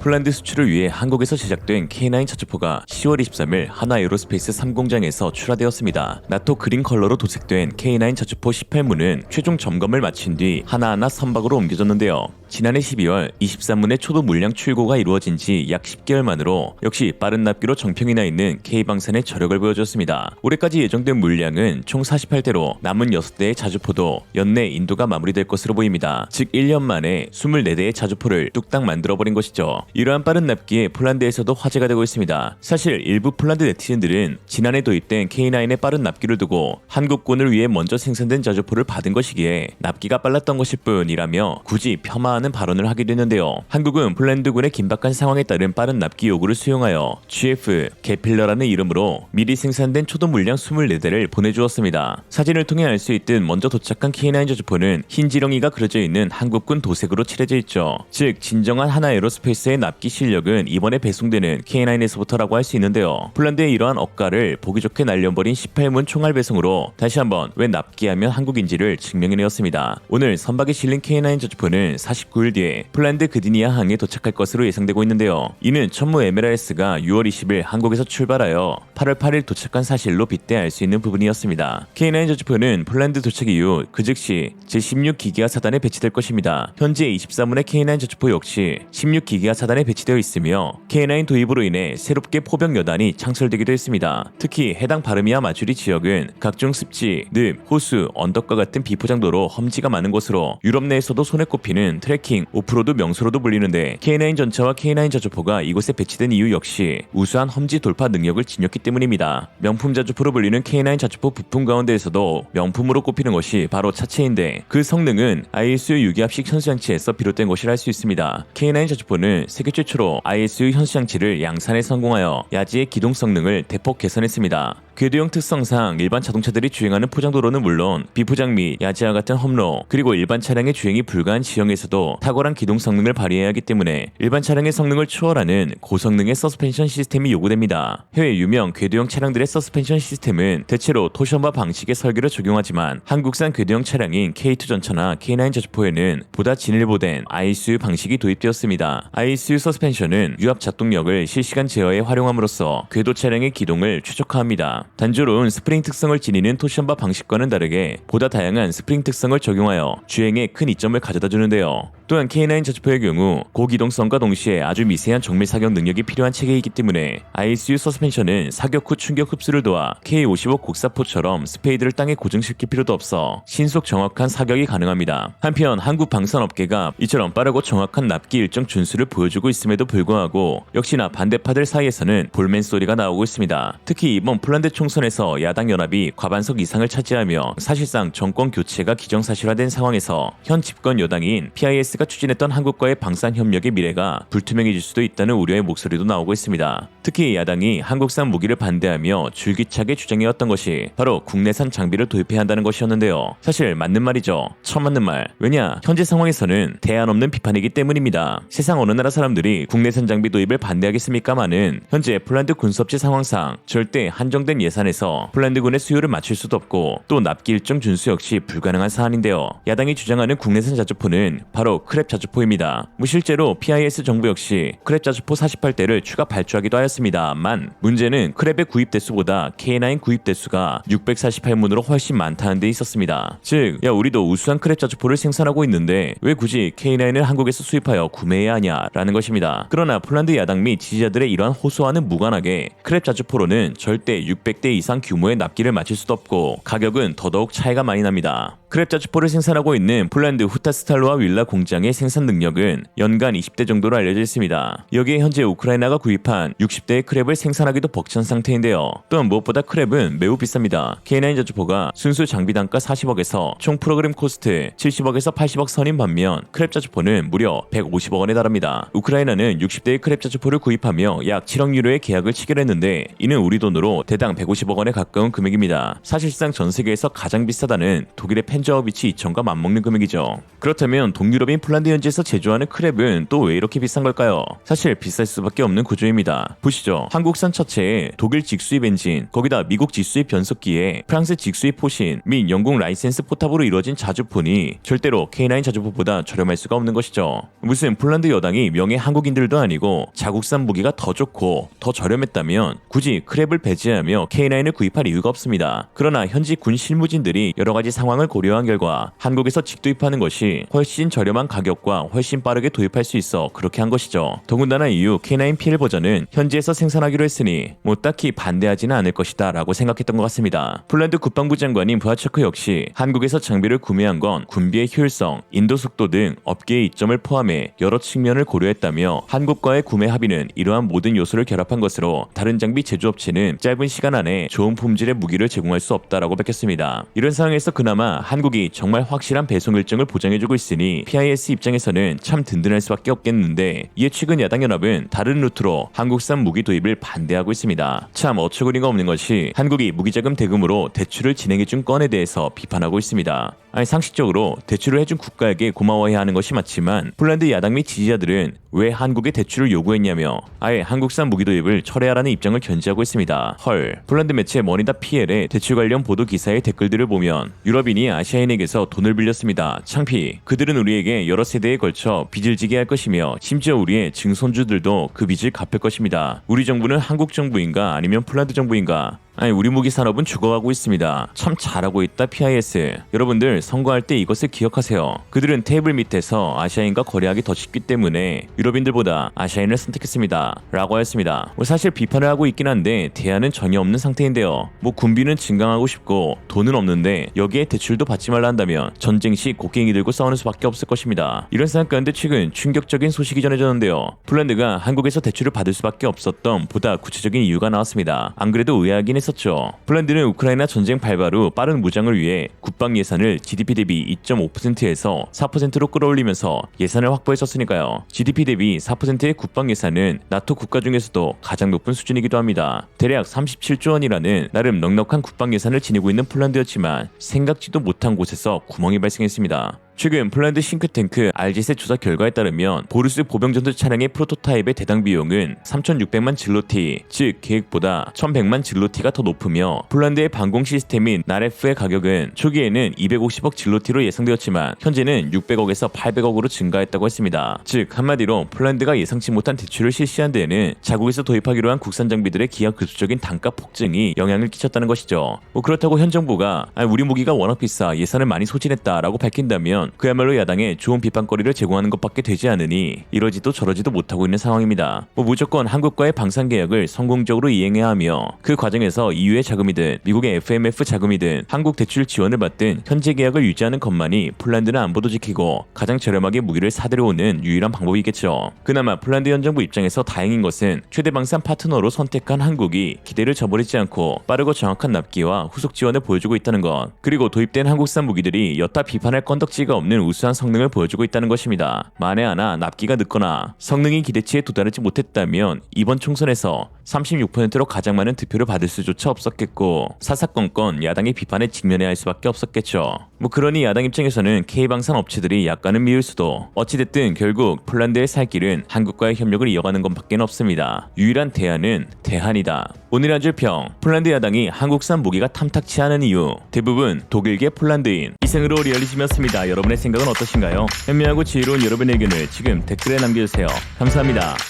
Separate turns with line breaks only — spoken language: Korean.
폴란드 수출을 위해 한국에서 제작된 K9 차주포가 10월 23일 하나 에어로스페이스 3공장에서 출하되었습니다. 나토 그린 컬러로 도색된 K9 차주포 18문은 최종 점검을 마친 뒤 하나하나 선박으로 옮겨졌는데요. 지난해 12월 23문의 초도 물량 출고가 이루어진 지 약 10개월 만으로 역시 빠른 납기로 정평이 나 있는 K방산의 저력을 보여줬습니다. 올해까지 예정된 물량은 총 48대로 남은 6대의 자주포도 연내 인도가 마무리될 것으로 보입니다. 즉 1년 만에 24대의 자주포를 뚝딱 만들어버린 것이죠. 이러한 빠른 납기에 폴란드에서도 화제가 되고 있습니다. 사실 일부 폴란드 네티즌들은 지난해 도입된 K9의 빠른 납기를 두고 한국군을 위해 먼저 생산된 자주포를 받은 것이기에 납기가 빨랐던 것일 뿐이라며 굳이 폄하 하는 발언을 하기도 했는데요. 한국은 폴란드군의 긴박한 상황에 따른 빠른 납기 요구를 수용하여 GF 게필러라는 이름으로 미리 생산된 초도 물량 24대를 보내주었습니다. 사진을 통해 알 수 있듯 먼저 도착한 K9 자주포는 흰 지렁이가 그려져 있는 한국군 도색으로 칠해져 있죠. 즉 진정한 하나 에로스페이스의 납기 실력은 이번에 배송되는 K9에서부터라고 할 수 있는데요. 폴란드의 이러한 억가를 보기 좋게 날려버린 18문 총알 배송으로 다시 한번 왜 납기하면 한국인지를 증명해내었습니다. 오늘 선박에 실린 K9 저주포는 49일 뒤에 폴란드 그디니아 항에 도착할 것으로 예상되고 있는데요. 이는 천무 에메랄스가 6월 20일 한국에서 출발하여 8월 8일 도착한 사실로 빗대 알수 있는 부분이었습니다. K9 저주포는 폴란드 도착 이후 그 즉시 제16기계화 사단에 배치될 것입니다. 현재 23문의 K9 저주포 역시 16기계화 사단에 배치되어 있으며 K9 도입으로 인해 새롭게 포병 여단이 창설되기도 했습니다. 특히 해당 바르미아 마주리 지역은 각종 습지, 늪, 호수, 언덕과 같은 비포장도로 험지가 많은 곳으로 유럽 내에서도 손에 꼽히는 트 레킹, 오프로드 명소로도 불리는데 K9 전차와 K9 자주포가 이곳에 배치된 이유 역시 우수한 험지 돌파 능력을 지녔기 때문입니다. 명품 자주포로 불리는 K9 자주포 부품 가운데에서도 명품으로 꼽히는 것이 바로 차체인데 그 성능은 ISU 유기압식 현수장치에서 비롯된 것이라 할 수 있습니다. K9 자주포는 세계 최초로 ISU 현수장치를 양산에 성공하여 야지의 기동 성능을 대폭 개선했습니다. 궤도형 특성상 일반 자동차들이 주행하는 포장도로는 물론 비포장 및 야지와 같은 험로 그리고 일반 차량의 주행이 불가한 지형에서도 탁월한 기동 성능을 발휘해야 하기 때문에 일반 차량의 성능을 초월하는 고성능의 서스펜션 시스템이 요구됩니다. 해외 유명 궤도형 차량들의 서스펜션 시스템은 대체로 토션바 방식의 설계를 적용하지만 한국산 궤도형 차량인 K2 전차나 K9 저주포에는 보다 진일보된 ISU 방식이 도입되었습니다. ISU 서스펜션은 유압 작동력을 실시간 제어에 활용함으로써 궤도 차량의 기동을 최적화합니다. 단조로운 스프링 특성을 지니는 토션바 방식과는 다르게 보다 다양한 스프링 특성을 적용하여 주행에 큰 이점을 가져다 주는데요. 또한 K9 저주포의 경우 고기동성과 동시에 아주 미세한 정밀 사격 능력이 필요한 체계이기 때문에 ISU 서스펜션은 사격 후 충격 흡수를 도와 K55 곡사포처럼 스페이드를 땅에 고정시킬 필요도 없어 신속 정확한 사격이 가능합니다. 한편 한국 방산업계가 이처럼 빠르고 정확한 납기 일정 준수를 보여주고 있음에도 불구하고 역시나 반대파들 사이에서는 볼멘 소리가 나오고 있습니다. 특히 이번 폴란드 총선에서 야당 연합이 과반석 이상을 차지하며 사실상 정권 교체가 기정사실화된 상황에서 현 집권 여당인 PIS 가 추진했던 한국과의 방산 협력의 미래가 불투명해질 수도 있다는 우려의 목소리도 나오고 있습니다. 특히 야당이 한국산 무기를 반대하며 줄기차게 주장해왔던 것이 바로 국내산 장비를 도입해야 한다는 것이었는데요. 사실 맞는 말이죠. 처음 맞는 말. 왜냐? 현재 상황에서는 대안 없는 비판이기 때문입니다. 세상 어느 나라 사람들이 국내산 장비 도입을 반대하겠습니까마는 현재 폴란드 군수업체 상황상 절대 한정된 예산에서 폴란드군의 수요를 맞출 수도 없고 또 납기 일정 준수 역시 불가능한 사안인데요. 야당이 주장하는 국내산 자주포는 바로 크랩 자주포입니다. 뭐 실제로 PIS 정부 역시 크랩 자주포 48대를 추가 발주하기도 하였습니다만 문제는 크랩의 구입 대수보다 K9 구입 대수가 648문으로 훨씬 많다는 데 있었습니다. 즉, 야 우리도 우수한 크랩 자주포를 생산하고 있는데 왜 굳이 K9을 한국에서 수입하여 구매해야 하냐라는 것입니다. 그러나 폴란드 야당 및 지지자들의 이러한 호소와는 무관하게 크랩 자주포로는 절대 600대 이상 규모의 납기를 맞출 수도 없고 가격은 더더욱 차이가 많이 납니다. 크랩 자주포를 생산하고 있는 폴란드 후타스탈로와 윌라 공장의 생산 능력은 연간 20대 정도로 알려져 있습니다. 여기에 현재 우크라이나가 구입한 60대의 크랩을 생산하기도 벅찬 상태인데요. 또한 무엇보다 크랩은 매우 비쌉니다. K9 자주포가 순수 장비 단가 40억에서 총 프로그램 코스트 70억에서 80억 선인 반면 크랩 자주포는 무려 150억 원에 달합니다. 우크라이나는 60대의 크랩 자주포를 구입하며 약 7억 유로의 계약을 체결했는데 이는 우리 돈으로 대당 150억 원에 가까운 금액입니다. 사실상 전 세계에서 가장 비싸다는 독일의 펜 펜저어비치 2천과 맞먹는 금액이죠. 그렇다면 동유럽인 폴란드 현지에서 제조하는 크랩은 또 왜 이렇게 비싼 걸까요? 사실 비쌀 수밖에 없는 구조입니다. 보시죠. 한국산 차체에 독일 직수입 엔진, 거기다 미국 직수입 변속기에 프랑스 직수입 포신 및 영국 라이센스 포탑으로 이루어진 자주폰이 절대로 K9 자주포보다 저렴할 수가 없는 것이죠. 무슨 폴란드 여당이 명예 한국인들도 아니고 자국산 무기가 더 좋고 더 저렴했다면 굳이 크랩을 배제하며 K9을 구입할 이유가 없습니다. 그러나 현지 군 실무진들이 여러 가지 상황을 고려 한 결과 한국에서 직도입하는 것이 훨씬 저렴한 가격과 훨씬 빠르게 도입할 수 있어 그렇게 한 것이죠. 더군다나 이후 K9 PL 버전은 현지에서 생산하기로 했으니 뭐 딱히 반대하지는 않을 것이다 라고 생각했던 것 같습니다. 폴란드 국방부 장관인 부하체크 역시 한국에서 장비를 구매한 건 군비의 효율성, 인도 속도 등 업계의 이점을 포함해 여러 측면을 고려했다며 한국과의 구매 합의는 이러한 모든 요소를 결합한 것으로 다른 장비 제조업체는 짧은 시간 안에 좋은 품질의 무기를 제공할 수 없다라고 밝혔습니다. 이런 상황에서 그나마 한 국이 정말 확실한 배송 일정을 보장해주고 있으니 PIS 입장에서는 참 든든할 수밖에 없겠는데 이에 최근 야당연합은 다른 루트로 한국산 무기 도입을 반대하고 있습니다. 참 어처구니가 없는 것이 한국이 무기자금 대금으로 대출을 진행해준 건에 대해서 비판하고 있습니다. 아니 상식적으로 대출을 해준 국가에게 고마워해야 하는 것이 맞지만 폴란드 야당 및 지지자들은 왜 한국에 대출을 요구했냐며 아예 한국산 무기 도입을 철회하라는 입장을 견지하고 있습니다. 헐, 폴란드 매체 머니다 PL의 대출 관련 보도 기사의 댓글들을 보면 유럽인이 아시아인에게서 돈을 빌렸습니다. 창피. 그들은 우리에게 여러 세대에 걸쳐 빚을 지게 할 것이며 심지어 우리의 증손주들도 그 빚을 갚을 것입니다. 우리 정부는 한국 정부인가 아니면 폴란드 정부인가? 아니 우리 무기 산업은 죽어가고 있습니다. 참 잘하고 있다 PIS. 여러분들 선거할 때 이것을 기억하세요. 그들은 테이블 밑에서 아시아인과 거래하기 더 쉽기 때문에 유럽인들보다 아시아인을 선택했습니다. 라고 하였습니다. 뭐 사실 비판을 하고 있긴 한데 대안은 전혀 없는 상태인데요. 뭐 군비는 증강하고 싶고 돈은 없는데 여기에 대출도 받지 말라 한다면 전쟁 시 곡괭이 들고 싸우는 수밖에 없을 것입니다. 이런 상황 가운데 최근 충격적인 소식이 전해졌는데요. 폴란드가 한국에서 대출을 받을 수밖에 없었던 보다 구체적인 이유가 나왔습니다. 안 그래도 의아하긴 했 했었죠. 폴란드는 우크라이나 전쟁 발발 후 빠른 무장을 위해 국방 예산을 GDP 대비 2.5%에서 4%로 끌어올리면서 예산을 확보했었으니까요. GDP 대비 4%의 국방 예산은 나토 국가 중에서도 가장 높은 수준이기도 합니다. 대략 37조 원이라는 나름 넉넉한 국방 예산을 지니고 있는 폴란드였지만 생각지도 못한 곳에서 구멍이 발생했습니다. 최근 폴란드 싱크탱크 알짓의 조사 결과에 따르면 보르스 보병전투 차량의 프로토타입의 대당 비용은 3,600만 질로티, 즉 계획보다 1,100만 질로티가 더 높으며 폴란드의 방공 시스템인 나레프의 가격은 초기에는 250억 질로티로 예상되었지만 현재는 600억에서 800억으로 증가했다고 했습니다. 즉 한마디로 폴란드가 예상치 못한 대출을 실시한 데에는 자국에서 도입하기로 한 국산 장비들의 기하급수적인 단가 폭증이 영향을 끼쳤다는 것이죠. 뭐 그렇다고 현 정부가 아, 우리 무기가 워낙 비싸 예산을 많이 소진했다라고 밝힌다면 그야말로 야당에 좋은 비판거리를 제공하는 것밖에 되지 않으니 이러지도 저러지도 못하고 있는 상황입니다. 뭐 무조건 한국과의 방산 계약을 성공적으로 이행해야 하며 그 과정에서 EU의 자금이든 미국의 FMF 자금이든 한국 대출 지원을 받든 현재 계약을 유지하는 것만이 폴란드는 안보도 지키고 가장 저렴하게 무기를 사들여오는 유일한 방법이겠죠. 그나마 폴란드 현 정부 입장에서 다행인 것은 최대 방산 파트너로 선택한 한국이 기대를 저버리지 않고 빠르고 정확한 납기와 후속 지원을 보여주고 있다는 것 그리고 도입된 한국산 무기들이 여타 비판할 건덕지가 없는 우수한 성능을 보여주고 있다는 것입니다. 만에 하나 납기가 늦거나 성능이 기대치에 도달하지 못했다면 이번 총선에서 36%로 가장 많은 득표를 받을 수조차 없었겠고 사사건건 야당의 비판에 직면해야 할 수밖에 없었겠죠. 뭐 그러니 야당 입장에서는 K방산 업체들이 약간은 미울 수도 어찌됐든 결국 폴란드의 살 길은 한국과의 협력을 이어가는 것밖에 없습니다. 유일한 대안은 대한이다. 오늘 한 줄 평 폴란드 야당이 한국산 무기가 탐탁치 않은 이유 대부분 독일계 폴란드인 이생으로 리얼리즘이었습니다. 여러분의 생각은 어떠신가요? 현명하고 지혜로운 여러분의 의견을 지금 댓글에 남겨주세요. 감사합니다.